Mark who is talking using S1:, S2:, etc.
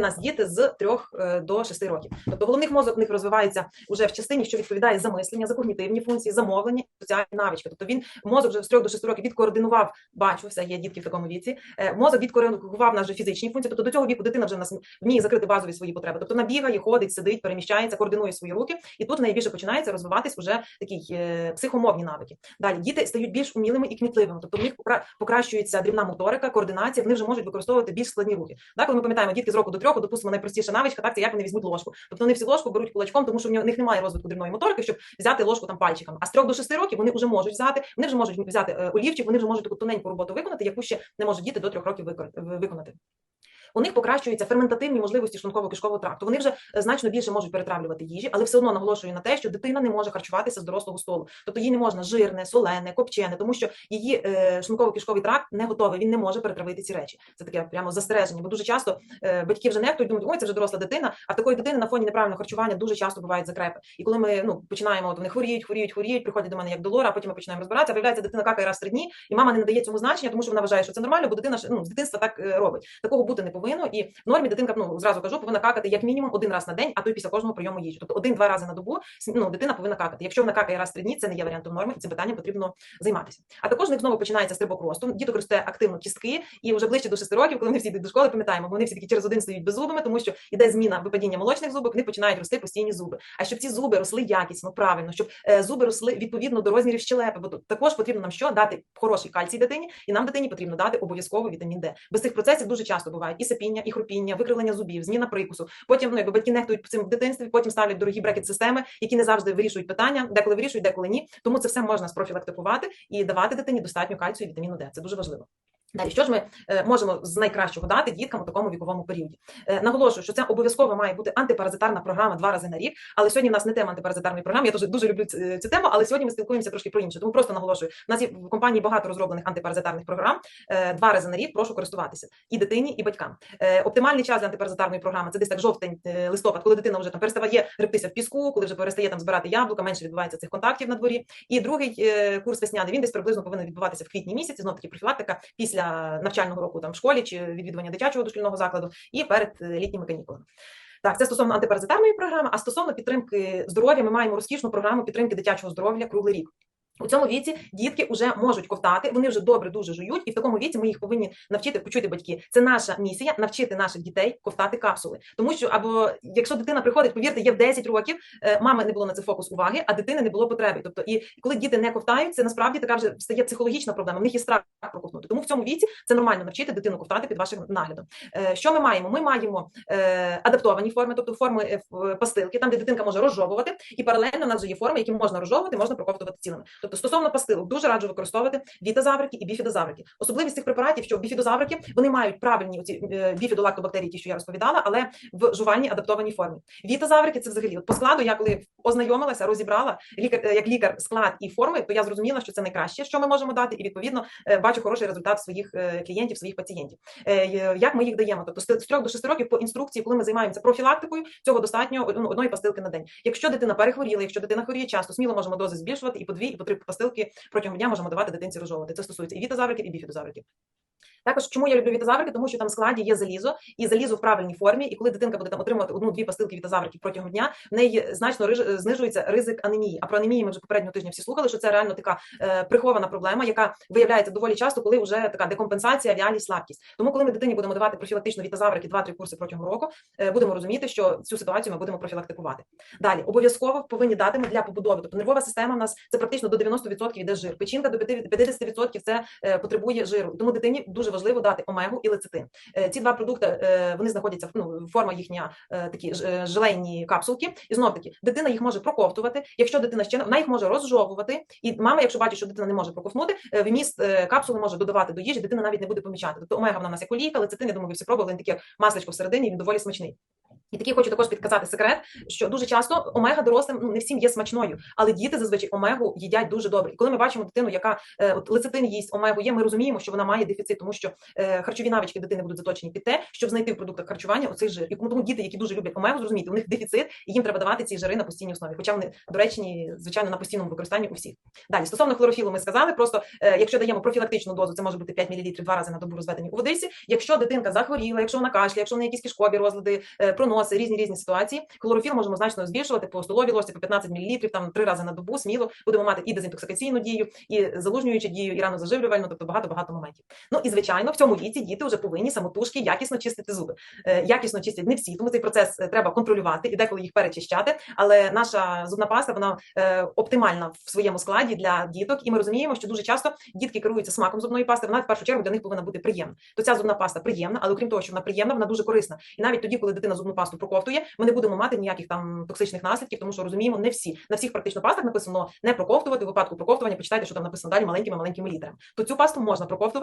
S1: нас діти з 3 до 6 років. Тобто головний мозок в них розвивається вже в частині, що відповідає за мислення, за когнітивні функції, за мовлення, соціальні навички. Тобто він мозок вже з 3 до 6 років відкоординував, бачу, все є дітки в такому віці. Е, Мозок відкоригував наші фізичні функції. Тобто до цього віку дитина вже нас вміє закрити базові свої потреби. Тобто вона бігає, ходить, сидить, переміщається, координує свої руки, і тут найбільше починається розвиватись уже такі е, психомовні навики. Далі діти стають більш умілими і кмітливими, тобто в них покращується дрібна моторика, координація, вони вже можуть використовувати більш складні рухи. Так, коли ми пам'ятаємо, дітки з року до трьох, допустимо, найпростіша навичка, так це як вони візьмуть ложку. Тобто вони всі ложку беруть кулачком, тому що в них немає розвитку дрібної моторики, щоб взяти ложку там пальчиком. А з трьох до шести років вони вже можуть взяти, вони вже можуть взяти е, олівчик, вони вже можуть таку тоненьку роботу виконати, яку ще не можуть діти до трьох років виконати. У них покращуються ферментативні можливості шлунково-кишкового тракту. Вони вже е, значно більше можуть перетравлювати їжі, але все одно наголошую на те, що дитина не може харчуватися з дорослого столу. Тобто їй не можна жирне, солене, копчене, тому що її е, шлунково-кишковий тракт не готовий, він не може перетравити ці речі. Це таке прямо застереження. Бо дуже часто е, батьки вже нехтують, думають, ой, це вже доросла дитина. А в такої дитини на фоні неправильного харчування дуже часто бувають закрепи. І коли ми ну починаємо, от вони хворіють, хворіють, хворіють, приходять до мене як до лора, а потім ми починаємо розбиратися. Виявляється, дитина какає раз в три дні, і мама не надає цьому значення, тому що вона вважає, що це нормально, бо дитина ну, з дитинства так робить. Такого бути не повинно. І в нормі дитинка, ну зразу кажу, повинна какати як мінімум один раз на день, а то й після кожного прийому їжі. Тобто один-два рази на добу ну, дитина повинна какати. Якщо вона какає раз в три дні, це не є варіантом норми, і цим питанням потрібно займатися. А також в них знову починається стрибок росту. Діток росте активно кістки, і вже ближче до 6 років, коли вони всі йдуть до школи, пам'ятаємо, вони всі такі через один стають без зубами, тому що іде зміна випадіння молочних зубок, в них починають рости постійні зуби. А щоб ці зуби росли якісно, правильно, щоб е, зуби росли відповідно до розмірів щелепи, бо також потрібно нам що дати хороший кальцій дитині, і нам дитині потрібно дати обов'язково вітамін Д. Без цих процесів дуже часто бувають і сапіння, і хрупіння, викривлення зубів, зміна прикусу. Потім ну, якби батьки нехтують цим в дитинстві, потім ставлять дорогі брекет системи, які не завжди вирішують питання, деколи вирішують, деколи ні. Тому це все можна спрофілактикувати і давати дитині достатньо кальцію і вітаміну Д. Це дуже важливо. Далі, що ж ми е, можемо з найкращого дати діткам у такому віковому періоді? Е, наголошую, що це обов'язково має бути антипаразитарна програма два рази на рік. Але сьогодні в нас не тема антипаразитарної програми. Я дуже дуже люблю цю, тему, але сьогодні ми спілкуємося трошки про інше. Тому просто наголошую. У нас є в компанії багато розроблених антипаразитарних програм. Е, два рази на рік прошу користуватися і дитині, і батькам. Е, оптимальний час для антипаразитарної програми це десь так жовтень, е, листопад, коли дитина вже там переставає гребтися в піску, коли вже перестає там збирати яблука, менше відбувається цих контактів на дворі. І другий е, курс весняний він десь приблизно повинен відбуватися в квітні місяці. Знов таки профілактика після навчального року там в школі чи відвідування дитячого дошкільного закладу і перед е, літніми канікулами. Так, це стосовно антипаразитарної програми, а стосовно підтримки здоров'я, ми маємо розкішну програму підтримки дитячого здоров'я круглий рік. У цьому віці дітки вже можуть ковтати, вони вже добре дуже жують, і в такому віці ми їх повинні навчити почути батьки. Це наша місія навчити наших дітей ковтати капсули. Тому що або якщо дитина приходить, повірте, є в 10 років, е, мами не було на це фокус уваги, а дитини не було потреби. Тобто, і коли діти не ковтають, це насправді така вже стає психологічна проблема. В них є страх проковтнути. Тому в цьому віці це нормально навчити дитину ковтати під вашим наглядом. Е, Що ми маємо? Ми маємо е, адаптовані форми, тобто форми пастилки, там де дитинка може розжовувати, і паралельно в нас вже є форми, які можна розжовувати, можна проковтувати цілими. Тобто стосовно пастилок, дуже раджу використовувати вітазаврики і біфідозаврики. Особливість цих препаратів, що біфідозаврики вони мають правильні оці е, біфідолактобактерії, ті, що я розповідала, але в жувальній адаптованій формі. Вітазаврики це взагалі от по складу. Я коли ознайомилася, розібрала лікар е, як лікар склад і форми, то я зрозуміла, що це найкраще, що ми можемо дати, і відповідно е, бачу хороший результат своїх клієнтів, своїх пацієнтів. Як ми їх даємо? Тобто з 3 до 6 років по інструкції, коли ми займаємося профілактикою, цього достатньо ну, одної пастилки на день. Якщо дитина перехворіла, якщо дитина хворіє часто, сміло можемо дози збільшувати і по дві, і по три пастилки протягом дня можемо давати дитинці розжовувати. Це стосується і вітазавриків, і біфідозавриків. Також чому я люблю вітазаврики, тому що там в складі є залізо, і залізо в правильній формі. І коли дитинка буде там отримувати одну-дві пастилки вітазавриків протягом дня, в неї значно риж- знижується ризик анемії. А про анемію ми вже попереднього тижня всі слухали, що це реально така е, прихована проблема, яка виявляється доволі часто, коли вже така декомпенсація, вялість, слабкість. Тому, коли ми дитині будемо давати профілактично вітазаврики 2-3 курси протягом року, е, будемо розуміти, що цю ситуацію ми будемо профілактикувати. Далі обов'язково повинні дати ми для побудови. Тобто нервова система в нас це практично до 90% йде жир. Печінка до 50% це е, потребує жиру. Тому дитині дуже важливо дати омегу і лецитин. Е, Ці два продукти е, вони знаходяться в ну, форма їхня такі желейні капсулки. І знов таки дитина їх може проковтувати. Якщо дитина ще вона їх може розжовувати, і мама, якщо бачить, що дитина не може проковтнути, вміст капсули може додавати до їжі. Дитина навіть не буде помічати. Тобто омега вона в нас як олійка, лецитин, я думаю, ви всі пробували. Він таке масличко всередині, він доволі смачний. І такий хочу також підказати секрет, що дуже часто омега дорослим ну не всім є смачною, але діти зазвичай омегу їдять дуже добре. І коли ми бачимо дитину, яка е, от лецитин їсть омегу, є, ми розуміємо, що вона має дефіцит, тому що е, харчові навички дитини будуть заточені під те, щоб знайти в продуктах харчування оцей жир. І тому діти, які дуже люблять омегу, зрозуміти, у них дефіцит, і їм треба давати ці жири на постійній основі. Хоча вони доречні, звичайно, на постійному використанні у всіх. Далі стосовно хлорофілу, ми сказали. Просто е, якщо даємо профілактичну дозу, це може бути 5 мл два рази на добу розведені у водичці. Якщо дитинка захворіла, якщо вона кашляє, якщо в неї якісь кишкові розлади, е, проноси, різні різні ситуації, хлорофіл можемо значно збільшувати по столовій ложці, по 15 мл, там три рази на добу. Сміло будемо мати і дезінтоксикаційну дію, і залужнюючу дію, і ранозаживлювальну, тобто багато багато моментів. Ну і звичайно, в цьому віці діти вже повинні самотужки якісно чистити зуби. Е, Якісно чистять не всі, тому цей процес е, треба контролювати і деколи їх перечищати. Але наша зубна паста вона е, оптимальна в своєму складі для діток, і ми розуміємо, що дуже часто дітки керуються смаком зубної пасти. Вона в першу чергу для них повинна бути приємна. То ця зубна паста приємна, але окрім того, що вона приємна, вона дуже корисна. І навіть тоді, коли дитина зубну пасту проковтує, ми не будемо мати ніяких там токсичних наслідків, тому що розуміємо, не всі на всіх практично пастах написано не проковтувати. В випадку проковтування почитайте, що там написано далі маленькими маленькими літерами. То цю пасту можна проковтувати.